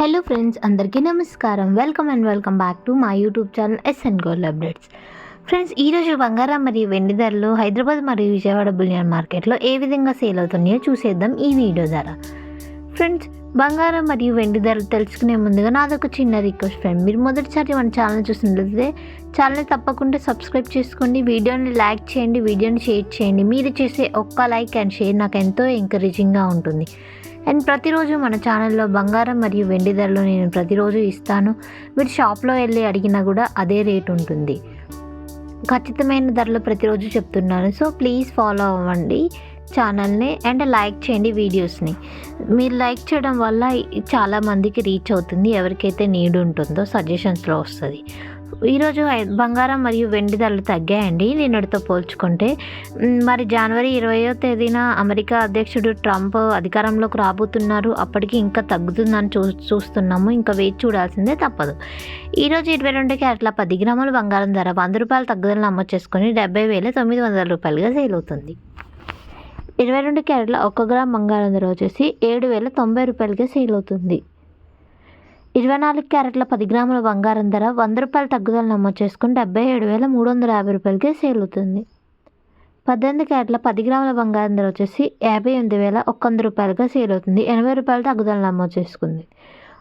Hello friends అందరికీ నమస్కారం. Welcome and welcome back to మా YouTube channel S N gold updates friends ఈరోజు బంగారం మరియు వెండి ధరలు హైదరాబాద్ మరియు విజయవాడ బులియన్ మార్కెట్లో ఏ విధంగా సేల్ అవుతున్నాయో చూసేద్దాం ఈ వీడియో ద్వారా. ఫ్రెండ్స్ బంగారం మరియు వెండి ధరలు తెలుసుకునే ముందుగా నాదొక చిన్న రిక్వెస్ట్ ఫ్రెండ్ మీరు మొదటిసారి మన ఛానల్ చూసినట్లయితే ఛానల్ తప్పకుండా సబ్స్క్రైబ్ చేసుకోండి వీడియోని లైక్ చేయండి వీడియోని షేర్ చేయండి. మీరు చేసే ఒక్క లైక్ అండ్ షేర్ నాకు ఎంతో ఎంకరేజింగ్గా ఉంటుంది. అండ్ ప్రతిరోజు మన ఛానల్లో బంగారం మరియు వెండి ధరలు నేను ప్రతిరోజు ఇస్తాను. మీరు షాప్లో వెళ్ళి అడిగినా కూడా అదే రేట్ ఉంటుంది. ఖచ్చితమైన ధరలు ప్రతిరోజు చెప్తున్నాను. సో ప్లీజ్ ఫాలో అవ్వండి ఛానల్ని అండ్ లైక్ చేయండి వీడియోస్ని. మీరు లైక్ చేయడం వల్ల చాలా మందికి రీచ్ అవుతుంది. ఎవరికైతే నీడ్ ఉంటుందో సజెషన్స్లో వస్తుంది. ఈరోజు బంగారం మరియు వెండి ధరలు తగ్గాయండి. నిన్నటితో పోల్చుకుంటే మరి జనవరి ఇరవయో తేదీన అమెరికా అధ్యక్షుడు ట్రంప్ అధికారంలోకి రాబోతున్నారు. అప్పటికి ఇంకా తగ్గుతుందని చూ చూస్తున్నాము. ఇంకా వేచి చూడాల్సిందే తప్పదు. ఈరోజు ఇరవై రెండు క్యారెట్ల పది గ్రాముల బంగారం ధర వంద రూపాయలు తగ్గుదల నమోదు చేసుకొని డెబ్బై వేల తొమ్మిది వందల రూపాయలుగా సేల్ అవుతుంది. ఇరవై రెండు క్యారెట్ల ఒక గ్రామ్ బంగారం ధర వచ్చేసి ఏడు వేల తొంభై రూపాయలకే సేల్ అవుతుంది. ఇరవై నాలుగు క్యారెట్ల పది గ్రాముల బంగారం ధర వంద రూపాయలు తగ్గుదల నమోదు చేసుకుని డెబ్బై ఏడు వేల మూడు వందల యాభై రూపాయలకే సేల్ అవుతుంది. పద్దెనిమిది క్యారెట్ల పది గ్రాముల బంగారం ధర వచ్చేసి యాభై ఎనిమిది వేల ఒక్క వంద రూపాయలుగా సేల్ అవుతుంది. ఎనభై రూపాయలు తగ్గుదల నమోదు చేసుకుంది.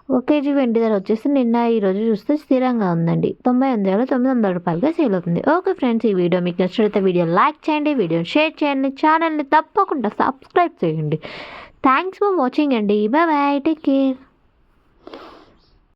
ఒక కేజీ వెండి ధర వచ్చేసి నిన్న ఈ రోజు చూస్తే స్థిరంగా ఉందండి. తొంభై ఎనిమిది వేల తొమ్మిది వందల రూపాయలుగా సేల్ అవుతుంది. ఓకే ఫ్రెండ్స్ ఈ వీడియో మీకు నచ్చినట్లయితే వీడియో లైక్ చేయండి వీడియో షేర్ చేయండి ఛానల్ని తప్పకుండా సబ్స్క్రైబ్ చేయండి. థ్యాంక్స్ ఫర్ వాచింగ్ అండి. Bye bye take care.